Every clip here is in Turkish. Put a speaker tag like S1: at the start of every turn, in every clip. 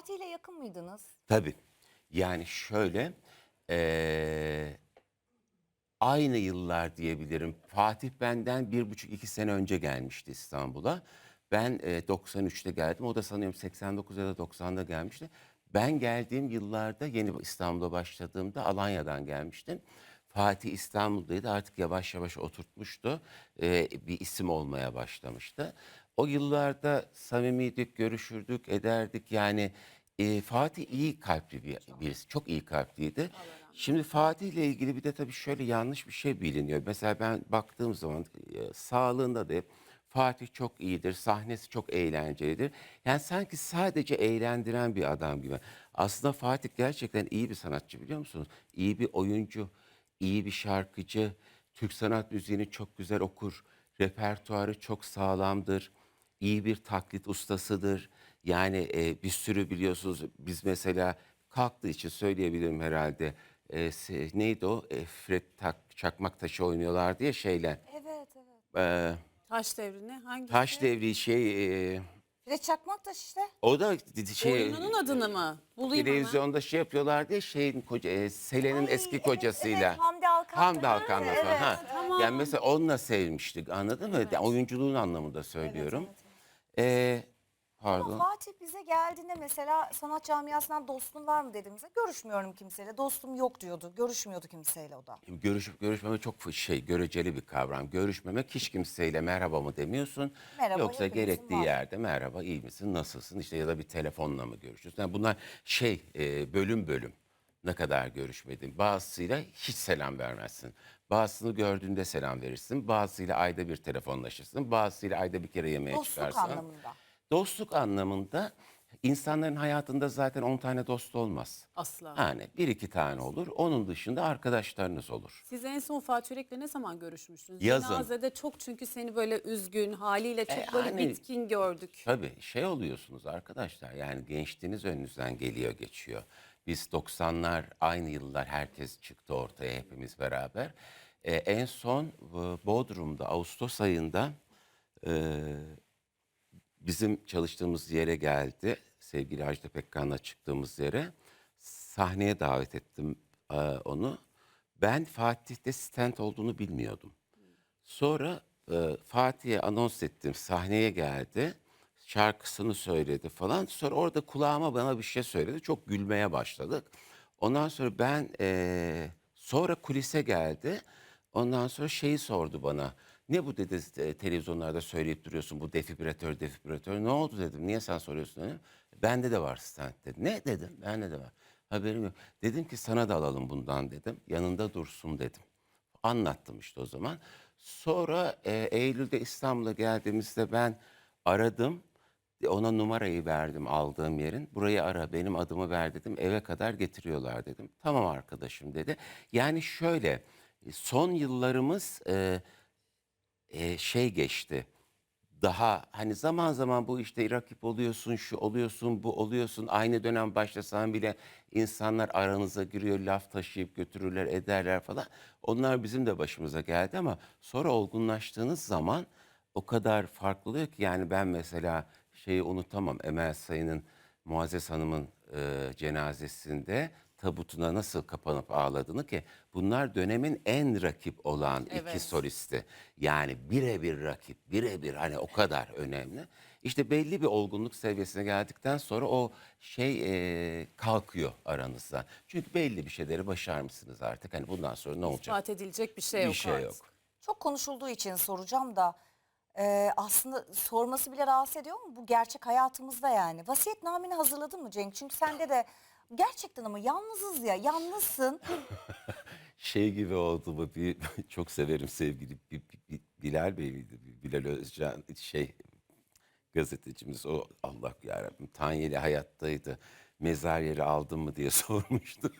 S1: Fatih ile yakın mıydınız?
S2: Tabii. Yani şöyle eee, aynı yıllar diyebilirim. Fatih benden bir buçuk iki sene önce gelmişti İstanbul'a. Ben eee, 93'te geldim. O da sanıyorum 89 ya da 90'da gelmişti. Ben geldiğim yıllarda yeni İstanbul'a başladığımda Alanya'dan gelmiştim. Fatih İstanbul'daydı artık yavaş yavaş oturtmuştu. Eee, bir isim olmaya başlamıştı. O yıllarda samimiydik, görüşürdük, ederdik. Yani e, Fatih iyi kalpli bir birisi. Çok iyi kalpliydi. Şimdi Fatih ile ilgili bir de tabii şöyle yanlış bir şey biliniyor. Mesela ben baktığım zaman e, sağlığında da hep Fatih çok iyidir, sahnesi çok eğlencelidir. Yani sanki sadece eğlendiren bir adam gibi. Aslında Fatih gerçekten iyi bir sanatçı biliyor musunuz? İyi bir oyuncu, iyi bir şarkıcı, Türk sanat müziğini çok güzel okur, repertuarı çok sağlamdır, iyi bir taklit ustasıdır. Yani e, bir sürü biliyorsunuz biz mesela kalktığı için söyleyebilirim herhalde. E, neydi o? E, Fred tak, çakmak taşı oynuyorlar diye şeyle.
S1: Evet evet.
S2: E,
S3: Taş devrini hangi?
S2: taş devri şey e,
S1: Fred Çakmaktaş işte.
S2: o da şey
S3: Oyununun adını mı? Bulayım hemen.
S2: televizyonda şey yapıyorlar diye şeyin koca e, Selen'in
S1: Ay,
S2: eski
S1: evet,
S2: kocasıyla.
S1: evet, Hamdi Alkan.
S2: Hamdi Alkan'la
S1: Evet,
S2: falan. Ha.
S3: tamam.
S2: Yani mesela onunla sevmiştik anladın mı? Yani oyunculuğun anlamında söylüyorum. Ee,
S1: Ama
S2: pardon.
S1: Fatih bize geldiğinde mesela sanat camiasından dostun var mı dediğimizde görüşmüyorum kimseyle. Dostum yok diyordu. Görüşmüyordu kimseyle o da.
S2: Görüşüp görüşmeme çok şey göreceli bir kavram. Görüşmemek hiç kimseyle merhaba mı demiyorsun.
S1: Merhaba,
S2: Yoksa
S1: hepimizin
S2: gerektiği
S1: var.
S2: yerde merhaba iyi misin nasılsın işte ya da bir telefonla mı görüşüyorsun. Yani bunlar şey e, bölüm bölüm ne kadar görüşmedin. Bazısıyla hiç selam vermezsin. Bazısını gördüğünde selam verirsin. Bazısıyla ayda bir telefonlaşırsın. Bazısıyla ayda bir kere yemeğe
S1: Dostluk
S2: çıkarsın.
S1: anlamında.
S2: Dostluk anlamında insanların hayatında zaten 10 tane dost olmaz.
S3: Asla.
S2: Yani bir iki tane olur. Onun dışında arkadaşlarınız olur.
S3: Siz en son Fatih Yürek'le ne zaman görüşmüştünüz?
S2: Yazın.
S3: Cenazede çok çünkü seni böyle üzgün haliyle çok
S2: E,
S3: böyle
S2: hani-
S3: bitkin gördük.
S2: Tabii şey oluyorsunuz arkadaşlar yani gençliğiniz önünüzden geliyor geçiyor. Biz 90'lar aynı yıllar herkes çıktı ortaya hepimiz beraber. Ee, en son e, Bodrum'da Ağustos ayında e, bizim çalıştığımız yere geldi. Sevgili Ajda Pekkan'la çıktığımız yere. Sahneye davet ettim e, onu. Ben Fatih'te stand olduğunu bilmiyordum. Sonra e, Fatih'e anons ettim. Sahneye geldi. Şarkısını söyledi falan. Sonra orada kulağıma bana bir şey söyledi. Çok gülmeye başladık. Ondan sonra ben e, sonra kulise geldi. Ondan sonra şeyi sordu bana. Ne bu dedi e, televizyonlarda söyleyip duruyorsun bu defibrilatör defibrilatör. Ne oldu dedim. Niye sen soruyorsun dedim. Bende de var stent dedi. Ne dedim. Bende de var. Haberim yok. Dedim ki sana da alalım bundan dedim. Yanında dursun dedim. Anlattım işte o zaman. Sonra e, Eylül'de İstanbul'a geldiğimizde ben aradım. Ona numarayı verdim aldığım yerin. Burayı ara benim adımı ver dedim. Eve kadar getiriyorlar dedim. Tamam arkadaşım dedi. Yani şöyle son yıllarımız e, e, şey geçti. Daha hani zaman zaman bu işte rakip oluyorsun, şu oluyorsun, bu oluyorsun. Aynı dönem başlasan bile insanlar aranıza giriyor, laf taşıyıp götürürler, ederler falan. Onlar bizim de başımıza geldi ama sonra olgunlaştığınız zaman o kadar farklı oluyor ki yani ben mesela şeyi unutamam. Emel Sayın'ın Muazzez Hanım'ın e, cenazesinde tabutuna nasıl kapanıp ağladığını ki bunlar dönemin en rakip olan iki
S3: Evet.
S2: solisti. Yani birebir rakip, birebir hani o kadar önemli. İşte belli bir olgunluk seviyesine geldikten sonra o şey e, kalkıyor aranızda. Çünkü belli bir şeyleri başarmışsınız artık. Hani bundan sonra ne olacak?
S3: İspat edilecek bir şey
S2: Bir
S3: yok
S2: şey
S3: artık.
S2: yok.
S1: Çok konuşulduğu için soracağım da e, aslında sorması bile rahatsız ediyor mu? Bu gerçek hayatımızda yani. Vasiyetnameni hazırladın mı Cenk? Çünkü sende de gerçekten ama yalnızız ya. Yalnızsın.
S2: şey gibi oldu bu bir çok severim sevgili Bi- Bi- Bi- Bilal Bey miydi? Bilal Özcan şey gazetecimiz o Allah yarabbim Tanyeli hayattaydı. Mezar yeri aldın mı diye sormuştu.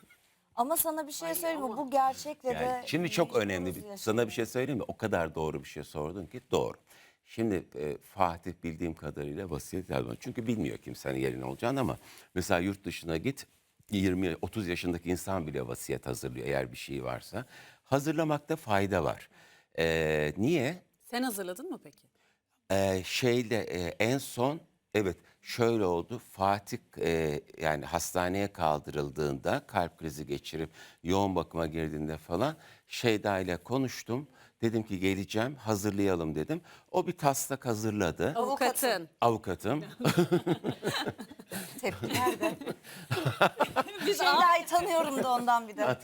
S1: Ama sana bir şey söyleyeyim mi? Bu gerçekle de
S2: Yani şimdi çok önemli. bir-. Sana bir şey söyleyeyim mi? O kadar doğru bir şey sordun ki doğru. Şimdi e, Fatih bildiğim kadarıyla vasiyet yazmadı. Çünkü bilmiyor kimsenin yerine olacağını ama mesela yurt dışına git 20-30 yaşındaki insan bile vasiyet hazırlıyor eğer bir şey varsa. Hazırlamakta fayda var. E, niye?
S3: Sen hazırladın mı peki?
S2: Ee, şeyle e, en son Evet, şöyle oldu. Fatih e, yani hastaneye kaldırıldığında kalp krizi geçirip yoğun bakıma girdiğinde falan Şeyda ile konuştum. Dedim ki geleceğim, hazırlayalım dedim. O bir taslak hazırladı.
S3: Avukatın.
S2: Avukatım.
S1: Tepkiler de. Şeyda'yı tanıyorum da ondan bir de.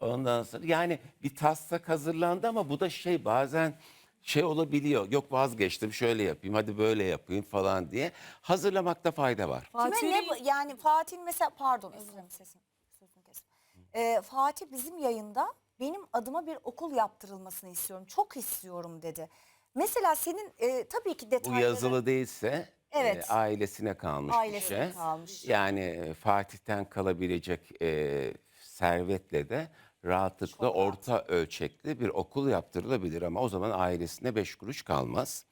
S2: Ondan sonra yani bir taslak hazırlandı ama bu da şey bazen şey olabiliyor. Yok vazgeçtim şöyle yapayım hadi böyle yapayım falan diye. Hazırlamakta fayda var.
S1: Kime ne bu- yani Fatih mesela pardon özür dilerim sesim. Sözünü kestim. Ee, Fatih bizim yayında benim adıma bir okul yaptırılmasını istiyorum. Çok istiyorum dedi. Mesela senin e, tabii ki
S2: Bu
S1: detayları...
S2: yazılı değilse
S1: Evet.
S2: e, ailesine kalmış
S1: Ailesine
S2: bir şey.
S1: kalmış.
S2: Yani e, Fatih'ten kalabilecek e, servetle de rahatlıkla
S1: Çok
S2: orta ölçekli bir okul yaptırılabilir ama o zaman ailesine beş kuruş kalmaz.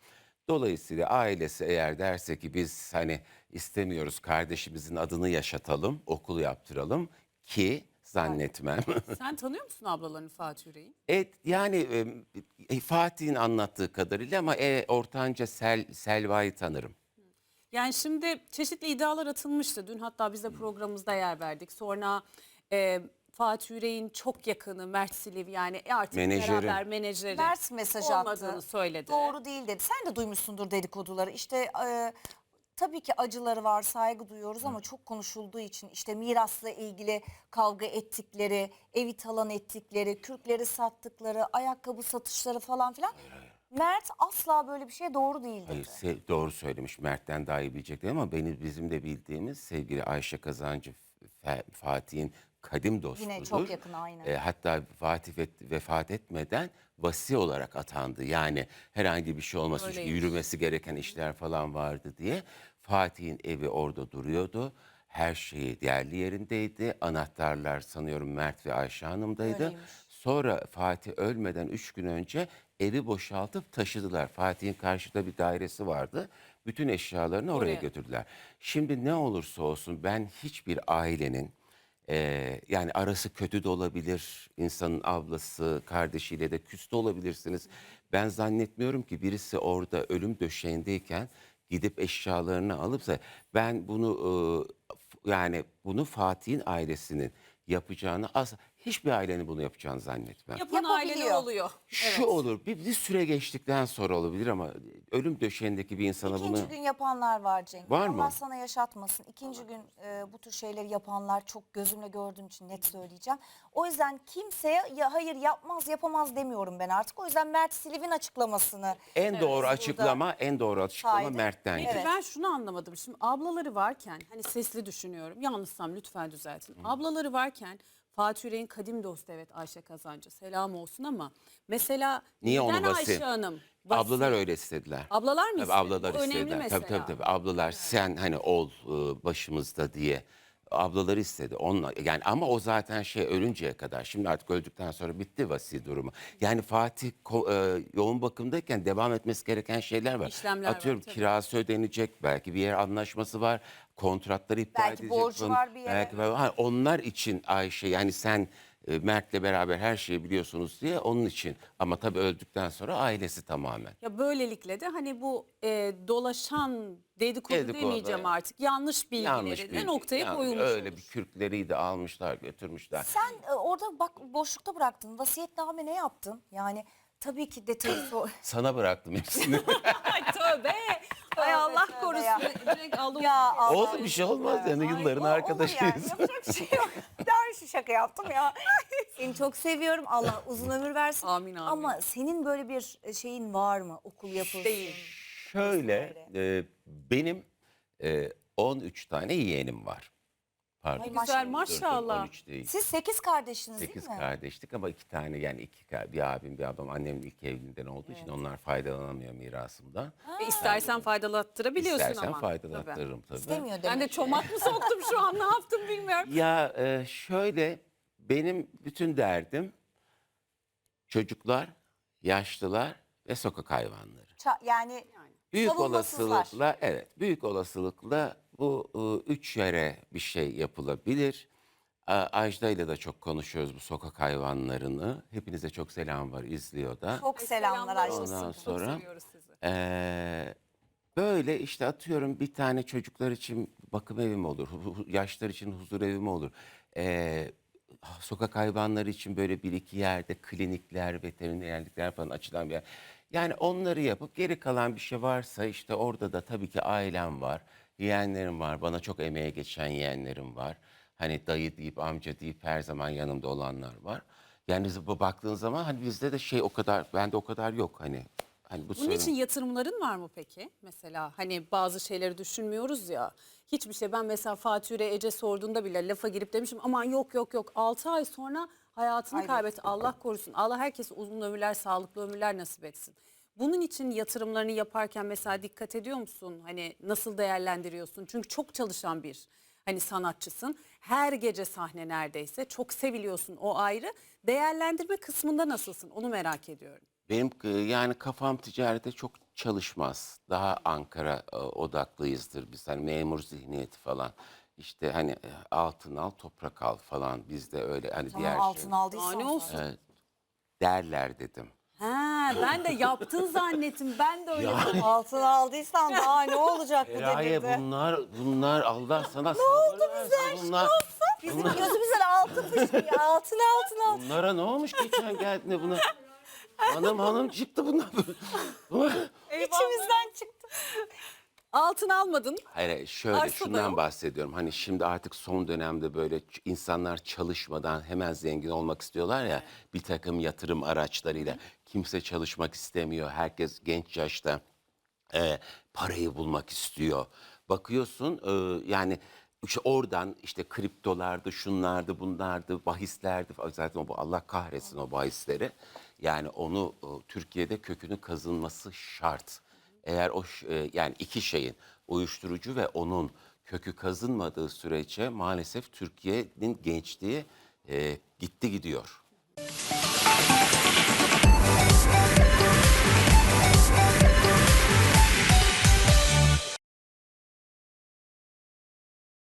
S2: Dolayısıyla ailesi eğer derse ki biz hani istemiyoruz kardeşimizin adını yaşatalım, okul yaptıralım ki zannetmem.
S3: Sen tanıyor musun ablalarını Fatih Yüreğin?
S2: Evet yani e, Fatih'in anlattığı kadarıyla ama e, ortanca Sel, Selva'yı tanırım.
S3: Yani şimdi çeşitli iddialar atılmıştı. Dün hatta biz de
S2: Hmm.
S3: programımızda yer verdik. Sonra e, Fatih Yüreğin çok yakını Mert Siliv yani e, artık
S2: Menajeri.
S3: beraber menajeri
S1: Mert mesaj
S3: olmadığını
S1: attı.
S3: söyledi.
S1: Doğru değil dedi. Sen de duymuşsundur dedikoduları. İşte e, tabii ki acıları var, saygı duyuyoruz ama çok konuşulduğu için işte mirasla ilgili kavga ettikleri, evi talan ettikleri, kürkleri sattıkları, ayakkabı satışları falan filan. Mert asla böyle bir şey doğru değil dedi.
S2: Hayır, se- doğru söylemiş. Mert'ten daha iyi bilecekler ama beni bizim de bildiğimiz sevgili Ayşe Kazancı Fe- Fatih'in kadim dostudur.
S1: Yine çok yakın, aynen.
S2: E, hatta Fatih ve- vefat etmeden vasi olarak atandı. Yani herhangi bir şey olması çünkü yürümesi gereken işler falan vardı diye. Fatih'in evi orada duruyordu. Her şeyi yerli yerindeydi. Anahtarlar sanıyorum Mert ve Ayşe Hanım'daydı.
S1: Öyleymiş.
S2: Sonra Fatih ölmeden üç gün önce evi boşaltıp taşıdılar. Fatih'in karşıda bir dairesi vardı. Bütün eşyalarını oraya,
S3: Oraya.
S2: götürdüler. Şimdi ne olursa olsun ben hiçbir ailenin eee, yani arası kötü de olabilir. insanın ablası, kardeşiyle de küs de olabilirsiniz. Ben zannetmiyorum ki birisi orada ölüm döşeğindeyken gidip eşyalarını alıpsa ben bunu f- yani bunu Fatih'in ailesinin yapacağını az hiçbir ailenin bunu yapacağını zannetmem.
S3: Yapan aileler
S1: Yapabiliyor.
S3: oluyor.
S2: Şu olur bir, bir süre geçtikten sonra olabilir ama ölüm döşeğindeki bir insana
S1: İkinci
S2: bunu
S1: gün yapanlar var Cenk.
S2: Var
S1: Allah
S2: mı?
S1: sana yaşatmasın. İkinci gün e, bu tür şeyleri yapanlar çok gözümle gördüğüm için net söyleyeceğim. O yüzden kimseye ya hayır yapmaz yapamaz demiyorum ben artık. O yüzden Mert Siliv'in açıklamasını
S2: en doğru
S1: burada
S2: açıklama en doğru açıklama
S1: Haydi.
S2: Mert'ten.
S3: Peki
S1: Evet.
S3: ben şunu anlamadım. Şimdi ablaları varken hani sesli düşünüyorum. Yanlışsam lütfen düzeltin. Ablaları varken Fatih Yüreğin kadim dostu evet Ayşe Kazancı. Selam olsun ama mesela
S2: Niye onu
S3: neden
S2: vasi-
S3: Ayşe Hanım? vasi-
S2: Ablalar öyle istediler.
S3: Ablalar mı
S2: Tabii
S3: istedi?
S2: ablalar
S3: Bu önemli
S2: istediler.
S3: mesela.
S2: Tabii tabii tabii. Ablalar sen hani ol e, başımızda diye ablaları istedi. Onunla yani ama o zaten şey ölünceye kadar. Şimdi artık öldükten sonra bitti vasi durumu. Yani Fatih ko- e, yoğun bakımdayken devam etmesi gereken şeyler var.
S3: İşlemler var,
S2: Atıyorum
S3: tabii.
S2: kirası ödenecek, belki bir yer anlaşması var, kontratları iptal
S1: Belki
S2: edecek.
S1: borcu var bir yere.
S2: Belki ha, onlar için Ayşe yani sen e, Mert'le beraber her şeyi biliyorsunuz diye onun için. Ama tabii öldükten sonra ailesi tamamen.
S3: Ya böylelikle de hani bu e, dolaşan dedikodu,
S2: Dedikodu,
S3: demeyeceğim
S2: evet.
S3: artık. Yanlış bilgileri
S2: Yanlış
S3: de
S2: bilgi.
S3: noktaya
S2: Yani
S3: koyulmuş
S2: Öyle
S3: olur.
S2: bir kürkleri de almışlar götürmüşler.
S1: sen e, orada bak boşlukta bıraktın. Vasiyetname ne yaptın? Yani tabii ki detayı sor.
S2: Sana bıraktım hepsini.
S3: Ay tövbe. Ay Allah
S1: tövbe
S3: korusun.
S1: ya.
S3: Direkt Allah
S1: Ya Allah
S2: Olsun bir şey olmaz yani yılların
S1: Ay, o- olur
S2: arkadaşıyız.
S1: Yani. Yapacak bir şey yok. Şu şaka yaptım ya. Seni çok seviyorum. Allah uzun ömür versin.
S3: Amin, amin.
S1: Ama senin böyle bir şeyin var mı? Okul yapılsın.
S3: Değil.
S2: Şöyle e, benim e, 13 tane yeğenim var. Pardon.
S1: Ay,
S3: Güzel
S1: Maşallah.
S3: maşallah.
S2: 13 değil.
S1: Siz sekiz kardeşiniz
S2: 8
S1: değil mi?
S2: kardeşlik ama iki tane yani iki ka- bir abim bir ablam annemin ilk evliliğinden olduğu için onlar faydalanamıyor mirasımdan.
S3: E, istersen faydalattırabiliyorsun
S2: İstersen
S3: ama.
S2: faydalattırırım tabii.
S1: İstemiyor demek.
S3: Ben de çomak mı soktum şu an ne yaptım bilmiyorum.
S2: Ya e, şöyle benim bütün derdim çocuklar, yaşlılar ve sokak hayvanları.
S1: Ça- yani
S2: Büyük
S1: Savunmasızlar.
S2: olasılıkla evet büyük olasılıkla bu e, üç yere bir şey yapılabilir. Ajda ile de çok konuşuyoruz bu sokak hayvanlarını. Hepinize çok selam var izliyor da.
S1: çok selamlar Ayşe.
S2: Ondan sonra-
S3: Çok seviyoruz sizi.
S2: Ee, Böyle işte atıyorum bir tane çocuklar için bakım evi mi olur, yaşlar için huzur evi mi olur? Ee, sokak hayvanları için böyle bir iki yerde klinikler, veterinerlikler falan açılan bir yer. Yani onları yapıp geri kalan bir şey varsa işte orada da tabii ki ailem var, yeğenlerim var, bana çok emeğe geçen yeğenlerim var. Hani dayı deyip amca deyip her zaman yanımda olanlar var. Yani bu baktığın zaman hani bizde de şey o kadar, bende o kadar yok hani. Hani bu
S3: Bunun
S2: söylem-
S3: için yatırımların var mı peki? Mesela hani bazı şeyleri düşünmüyoruz ya. Hiçbir şey ben mesela Fatih Ure Ece sorduğunda bile lafa girip demişim aman yok yok yok 6 ay sonra hayatını kaybetti. Allah korusun. Allah herkese uzun ömürler, sağlıklı ömürler nasip etsin. Bunun için yatırımlarını yaparken mesela dikkat ediyor musun? Hani nasıl değerlendiriyorsun? Çünkü çok çalışan bir hani sanatçısın. Her gece sahne neredeyse. Çok seviliyorsun o ayrı. Değerlendirme kısmında nasılsın? Onu merak ediyorum.
S2: Benim e, yani kafam ticarete çok çalışmaz. Daha Ankara e, odaklıyızdır biz. Hani memur zihniyeti falan. İşte hani e, altın al toprak al falan bizde öyle hani
S1: Tamam
S2: diğer
S1: altın
S2: şey.
S1: aldıysan.
S3: Ne olsun?
S2: Evet, derler dedim.
S3: Ben de yaptın zannettim. Ben de öyle
S2: Ya.
S1: Altın aldıysan daha ne olacak bu
S2: Feraye
S1: devirde?
S2: bunlar bunlar Allah sana ne oldu bize bunlar,
S1: Bizim gözümüzden altın fışkırıyor. Altın altın altın.
S2: Bunlara ne olmuş geçen geldiğinde buna? Hanım hanım çıktı bunlar. Bunlar-
S1: İçimizden çıktı.
S3: Altın almadın.
S2: Hayır şöyle
S3: Arsa da
S2: şundan
S3: yok.
S2: bahsediyorum. Hani şimdi artık son dönemde böyle ç- insanlar çalışmadan hemen zengin olmak istiyorlar ya bir takım yatırım araçlarıyla. Kimse çalışmak istemiyor. Herkes genç yaşta e, parayı bulmak istiyor. Bakıyorsun e, yani işte oradan işte kriptolardı, şunlardı, bunlardı, bahislerdi. Zaten o Allah kahretsin o bahisleri. Yani onu e, Türkiye'de kökünü kazınması şart. Eğer o e, yani iki şeyin uyuşturucu ve onun kökü kazınmadığı sürece maalesef Türkiye'nin gençliği e, gitti gidiyor.